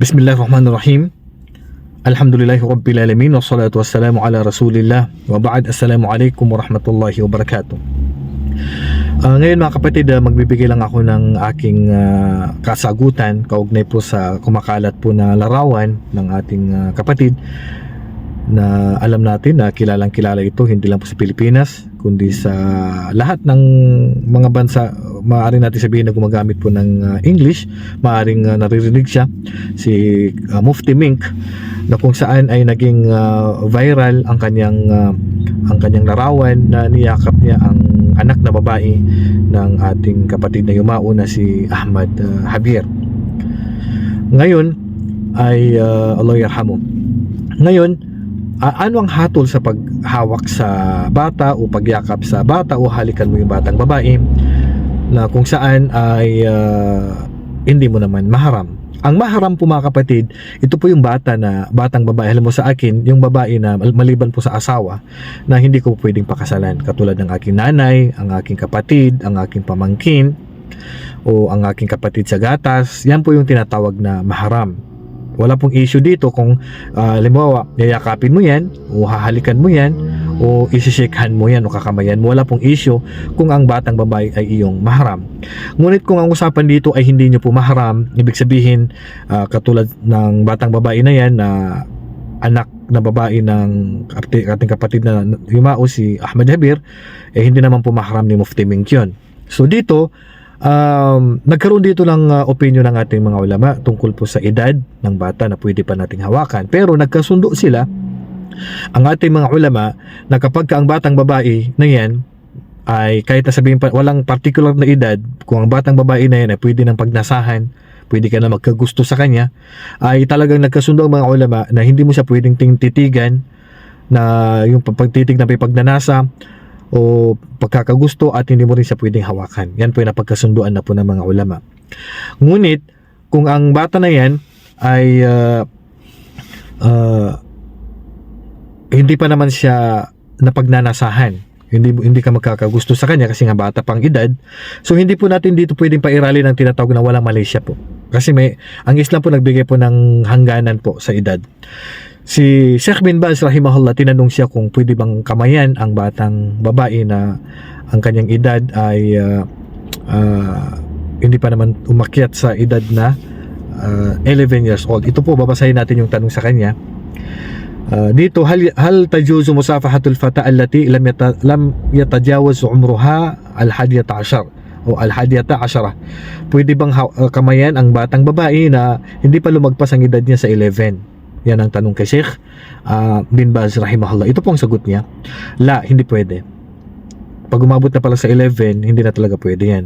Bismillahirrahmanirrahim. Alhamdulillahi Rabbil Alamin wa salatu wassalamu ala Rasulillah wa ba'd Assalamu alaikum wa rahmatullahi wa barakatuh. Ah, ngayon mga kapatid, ah, magbibigay lang ako ng aking ah, kasagutan kaugnay po sa kumakalat po na larawan ng ating ah, kapatid na alam natin na kilalang kilala ito hindi lang po sa Pilipinas kundi sa lahat ng mga bansa. Maaari natin sabihin na gumagamit po ng ah, English. Maaring ah, naririnig siya. Si ah, Mufti Mink na kung saan ay naging ah, viral ang kanyang ah, ang kanyang larawan na niyakap niya ang anak na babae ng ating kapatid na yumao na si Ahmad ah, Javier. Ngayon ay uh, Allah yarhamu ngayon Ah, ano ang hatol sa paghawak sa bata o pagyakap sa bata o halikan mo yung batang babae na kung saan ay ah, hindi mo naman maharam. Ang maharam po mga kapatid, ito po yung bata na batang babae. Alam mo sa akin, yung babae na mal- maliban po sa asawa na hindi ko pwedeng pakasalan. Katulad ng aking nanay, ang aking kapatid, ang aking pamangkin, o ang aking kapatid sa gatas. Yan po yung tinatawag na maharam. Wala pong issue dito kung uh, limbawa, yayakapin mo yan o hahalikan mo yan o isishikahan mo yan o kakamayan mo. Wala pong issue kung ang batang babae ay iyong maharam. Ngunit kung ang usapan dito ay hindi nyo po maharam, ibig sabihin ah, katulad ng batang babae na yan na anak na babae ng ating kapatid na yumao si Ahmad Habir eh hindi naman po maharam ni Mufti Mink yun. So dito um, nagkaroon dito ng uh, opinion ng ating mga ulama tungkol po sa edad ng bata na pwede pa nating hawakan. Pero nagkasundo sila ang ating mga ulama na kapag ka ang batang babae na yan ay kahit na sabihin pa walang particular na edad kung ang batang babae na yan ay pwede ng pagnasahan pwede ka na magkagusto sa kanya ay talagang nagkasundo ang mga ulama na hindi mo siya pwedeng titigan na yung pagtitig na may pagnanasa o pagkakagusto at hindi mo rin siya pwedeng hawakan. Yan po yung napagkasunduan na po ng mga ulama. Ngunit, kung ang bata na yan ay ah, ah, hindi pa naman siya napagnanasahan, hindi hindi ka magkakagusto sa kanya kasi nga bata pang edad. So hindi po natin dito pwedeng pairali ng tinatawag na walang Malaysia po. Kasi may ang Islam po nagbigay po ng hangganan po sa edad. Si Sheikh bin Baz rahimahullah tinanong siya kung pwede bang kamayan ang batang babae na ang kanyang edad ay ah, ah, hindi pa naman umakyat sa edad na ah, 11 years old. Ito po babasahin natin yung tanong sa kanya. Ah, dito hal hal tajuzu musafahatul fata allati lam yata, lam yatajawaz umruha al hadiyata ashar o al hadiyata ashara pwede bang ah, kamayan ang batang babae na hindi pa lumagpas ang edad niya sa 11 yan ang tanong kay Sheikh ah, bin Baz rahimahullah. Ito po ang sagot niya. La hindi pwede. Pag umabot na pala sa 11 hindi na talaga pwede yan.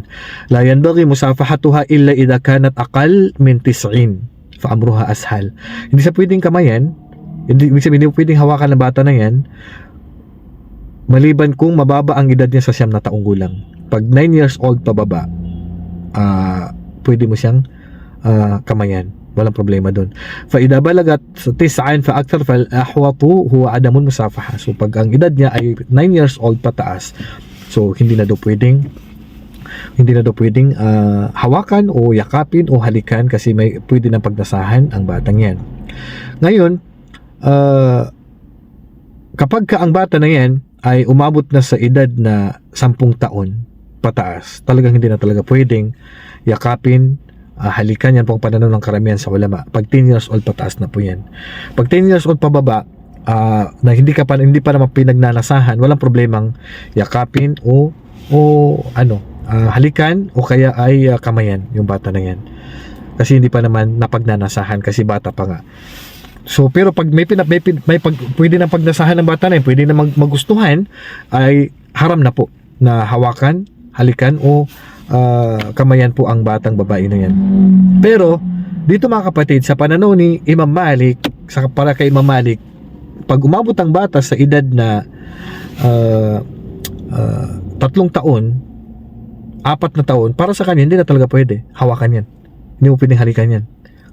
La yanbaghi musafahatuha illa idha kanat aqal min 90 fa amruha ashal. Hindi sa pwedeng kamayan. Hindi, ibig sabihin, hindi pwedeng hawakan ng bata na yan maliban kung mababa ang edad niya sa siyam na taong gulang. Pag 9 years old pababa, ah pwede mo siyang ah, kamayan. Walang problema doon. Fa idha balagat sa tis'an fa akthar fal ahwatu huwa adamun musafaha. So pag ang edad niya ay 9 years old pataas, so hindi na daw pwedeng hindi na daw pwedeng ah, hawakan o yakapin o halikan kasi may pwede ng pagnasahan ang batang yan. Ngayon, ah, kapag ka ang bata na yan ay umabot na sa edad na 10 taon pataas, talagang hindi na talaga pwedeng yakapin, ah, halikan yan po ang pananaw ng karamihan sa ulama. Pag 10 years old pataas na po yan. Pag 10 years old pababa, ah, na hindi ka pa hindi pa naman pinagnanasahan, walang problemang yakapin o o ano, ah, halikan o kaya ay ah, kamayan yung bata na yan. Kasi hindi pa naman napagnanasahan kasi bata pa nga. So pero pag may pinap may, pin- may pag, pwede na pagnasahan ng bata na yun, pwede na mag, magustuhan ay haram na po na hawakan, halikan o ah, kamayan po ang batang babae na yan. Pero dito mga kapatid sa pananaw ni Imam Malik sa para kay Imam Malik pag umabot ang bata sa edad na ah, ah, tatlong taon apat na taon para sa kanya hindi na talaga pwede. Hawakan yan. Hindi mo pwedeng halikan yan.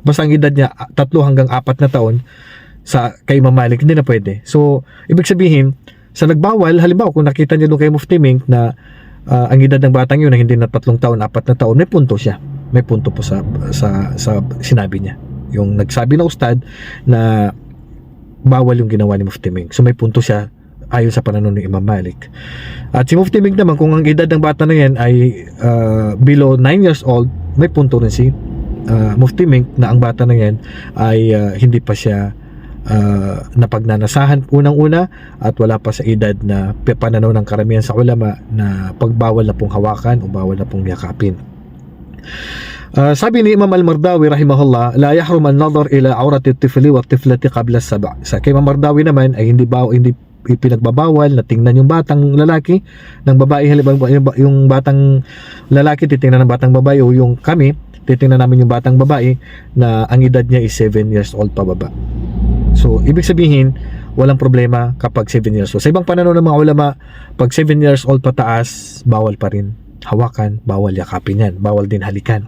Basta ang edad niya tatlo hanggang apat na taon sa kay Imam Malik hindi na pwede. So ibig sabihin sa nagbawal halimbawa kung nakita niyo doon kay Mufti Mink na ah, ang edad ng batang yun na hindi na tatlong taon apat na taon may punto siya may punto po sa sa sa sinabi niya yung nagsabi na ustad na bawal yung ginawa ni Mufti Ming. So may punto siya ayon sa pananaw ni Imam Malik. At si Mufti Ming naman, kung ang edad ng bata na yan ay uh, below 9 years old, may punto rin si uh, Mufti Ming na ang bata na yan ay uh, hindi pa siya uh, napagnanasahan unang-una at wala pa sa edad na pananaw ng karamihan sa ulama na pagbawal na pong hawakan o bawal na pong yakapin. Uh, sabi ni Imam Al-Mardawi rahimahullah, la yahrum an-nadhar ila awrati at-tifli wa at-tiflati qabla as-sab'. Sa kay Imam Mardawi naman ay hindi baw hindi pinagbabawal na tingnan yung batang lalaki ng babae halimbawa yung, ba- batang lalaki titingnan ng batang babae o yung kami titingnan namin yung batang babae na ang edad niya is 7 years old pa baba. So, ibig sabihin, walang problema kapag 7 years old. Sa ibang pananaw ng mga ulama, pag 7 years old pataas, bawal pa rin hawakan, bawal yakapin yan, bawal din halikan.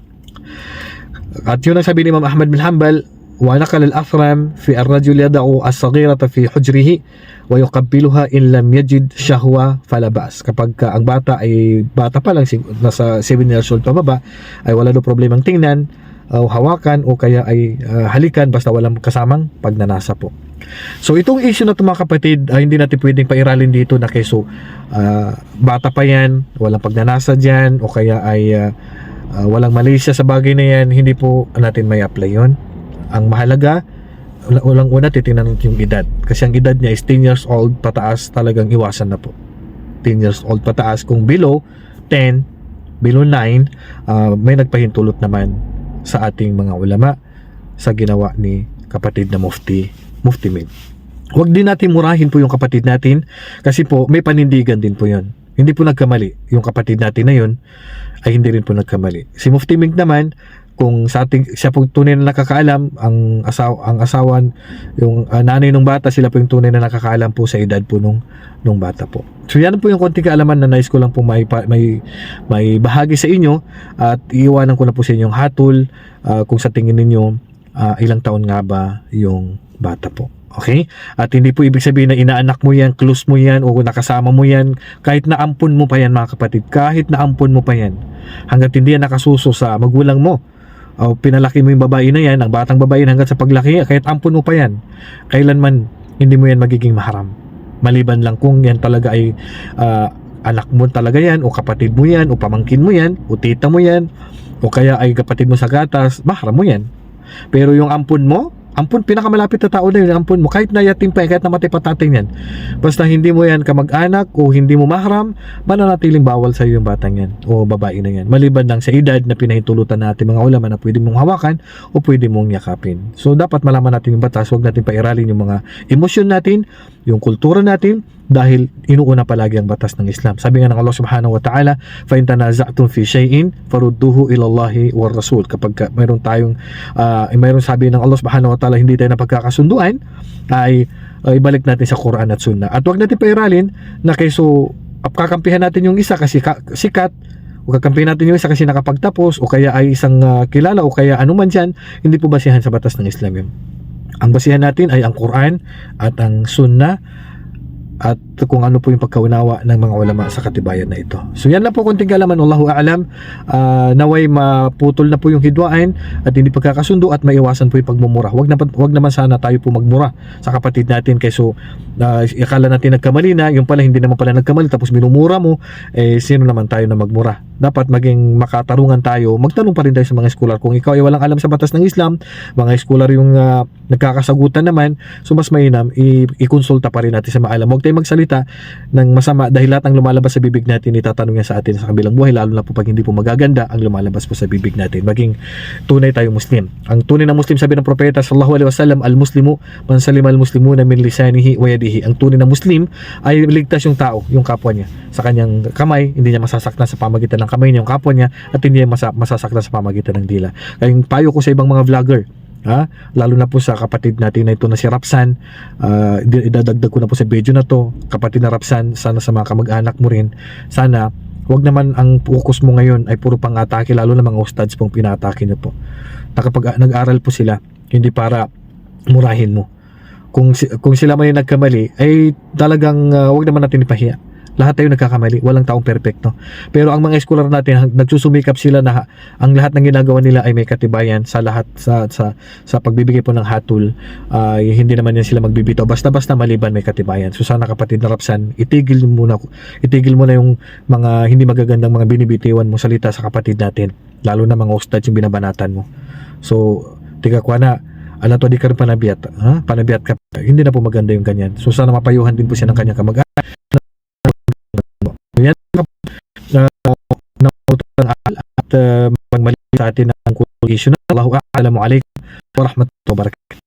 At yun ang sabi ni Imam Ahmad bin Hanbal, ونقل الأثرم في الرجل يضع الصغيرة في حجره ويقبلها إن لم يجد شهوة فلا بأس kapag ka ang bata ay bata pa lang sig- nasa 7 years old pababa ay wala do problemang tingnan o hawakan o kaya ay uh, halikan basta walang kasamang pagnanasa po. So itong issue na ito mga kapatid ay hindi natin pwedeng pairalin dito na keso uh, bata pa yan walang pagnanasa dyan o kaya ay uh, uh, walang mali sa bagay na yan hindi po natin may apply yon ang mahalaga ulang una titingnan yung edad. Kasi ang edad niya is 10 years old pataas talagang iwasan na po. 10 years old pataas. Kung below 10 below 9 uh, may nagpahintulot naman sa ating mga ulama sa ginawa ni kapatid na mufti mufti Min Huwag din natin murahin po yung kapatid natin kasi po may panindigan din po yon. Hindi po nagkamali. Yung kapatid natin na yun ay hindi rin po nagkamali. Si Mufti Ming naman, kung sa ating siya po tunay na nakakaalam ang asawa ang asawan yung uh, nanay ng bata sila po yung tunay na nakakaalam po sa edad po nung nung bata po. So yan po yung konting kaalaman na nais ko lang po may may may bahagi sa inyo at iiwanan ko na po sa inyong hatol uh, kung sa tingin ninyo uh, ilang taon nga ba yung bata po. Okay? At hindi po ibig sabihin na inaanak mo yan, close mo yan, o nakasama mo yan, kahit na ampun mo pa yan mga kapatid, kahit na ampun mo pa yan, hanggat hindi yan nakasuso sa magulang mo, o pinalaki mo yung babae na yan, ang batang babae hanggat sa paglaki, kahit ampun mo pa yan, kailanman hindi mo yan magiging maharam. Maliban lang kung yan talaga ay ah, anak mo talaga yan, o kapatid mo yan, o pamangkin mo yan, o tita mo yan, o kaya ay kapatid mo sa gatas, maharam mo yan. Pero yung ampun mo, ampun, pinakamalapit na tao na yun, ampun mo, kahit na yatim pa kahit namatay pa tatay yan. Basta hindi mo yan kamag-anak o hindi mo mahram, mananatiling bawal sa iyo yung batang yan o babae na yan. Maliban lang sa edad na pinahintulutan natin mga ulama na pwede mong hawakan o pwede mong yakapin. So dapat malaman natin yung batas, huwag natin pairalin yung mga emosyon natin, yung kultura natin, dahil inuuna palagi ang batas ng Islam. Sabi nga ng Allah Subhanahu wa Ta'ala, fa in tanaza'tum fi shay'in farudduhu ila Allahi war Rasul. Kapag ka, mayroon tayong uh, mayroon sabi ng Allah Subhanahu wa Ta'ala hindi tayo napagkakasunduan, ay uh, ibalik natin sa Quran at Sunnah. At huwag natin pairalin na kayso kakampihan natin yung isa kasi ka, sikat o kakampihan natin yung isa kasi nakapagtapos o kaya ay isang uh, kilala o kaya anuman dyan, hindi po basihan sa batas ng Islam yun. Ang basihan natin ay ang Quran at ang Sunnah at kung ano po yung pagkaunawa ng mga ulama sa katibayan na ito. So yan lang po konting kalaman, Allahu a'lam. Uh, naway maputol na po yung hidwaan at hindi pagkakasundo at maiwasan po yung pagmumura. Wag na wag naman sana tayo po magmura sa kapatid natin kayso uh, akala natin nagkamali na, yung pala hindi naman pala nagkamali tapos minumura mo, eh sino naman tayo na magmura? Dapat maging makatarungan tayo. Magtanong pa rin tayo sa mga scholar kung ikaw ay walang alam sa batas ng Islam, mga scholar yung uh, nagkakasagutan naman, so mas mainam ikonsulta pa rin natin sa maalam. Huwag tayo magsalita ng masama dahil lahat ng lumalabas sa bibig natin itatanong yan sa atin sa kabilang buhay lalo na po pag hindi po magaganda ang lumalabas po sa bibig natin. Maging tunay tayong muslim. Ang tunay na muslim sabi ng propeta sallallahu alaihi wasallam al muslimu man salima al muslimuna min lisanihi wa yadihi. Ang tunay na muslim ay ligtas yung tao yung kapwa niya sa kanyang kamay. Hindi niya masasaktan sa pamagitan ng kamay niya yung kapwa niya at hindi niya masa- masasaktan sa pamagitan ng dila. Kaya yung payo ko sa ibang mga vlogger ha? lalo na po sa kapatid natin na ito na si Rapsan. Uh, idadagdag ko na po sa video na to. Kapatid na Rapsan sana sa mga kamag-anak mo rin sana wag naman ang focus mo ngayon ay puro pang atake lalo na mga ustads pong pinatake niyo po. Nakapag nag-aral po sila hindi para murahin mo. Kung kung sila may nagkamali ay talagang uh, wag naman natin ipahiya Lahat tayo nagkakamali, walang taong perpekto. Pero ang mga eskolar natin, nagsusumikap sila na ang lahat ng ginagawa nila ay may katibayan sa lahat sa sa sa pagbibigay po ng hatol. ay hindi naman yan sila magbibitaw basta-basta maliban may katibayan. So sana kapatid na Rapsan, itigil mo muna itigil mo na yung mga hindi magagandang mga binibitiwan mo salita sa kapatid natin. Lalo na mga hostage yung binabanatan mo. So, tiga kwa na, alam to di ka rin panabiat, ha? Panabiat ka. Hindi na po maganda yung ganyan. So, sana mapayuhan din po siya ng kanyang kamag Yan, na nautan at uh, magmali sa atin ng kulgisyon. Allahu a'alamu alaikum wa rahmatullahi wa barakatuh.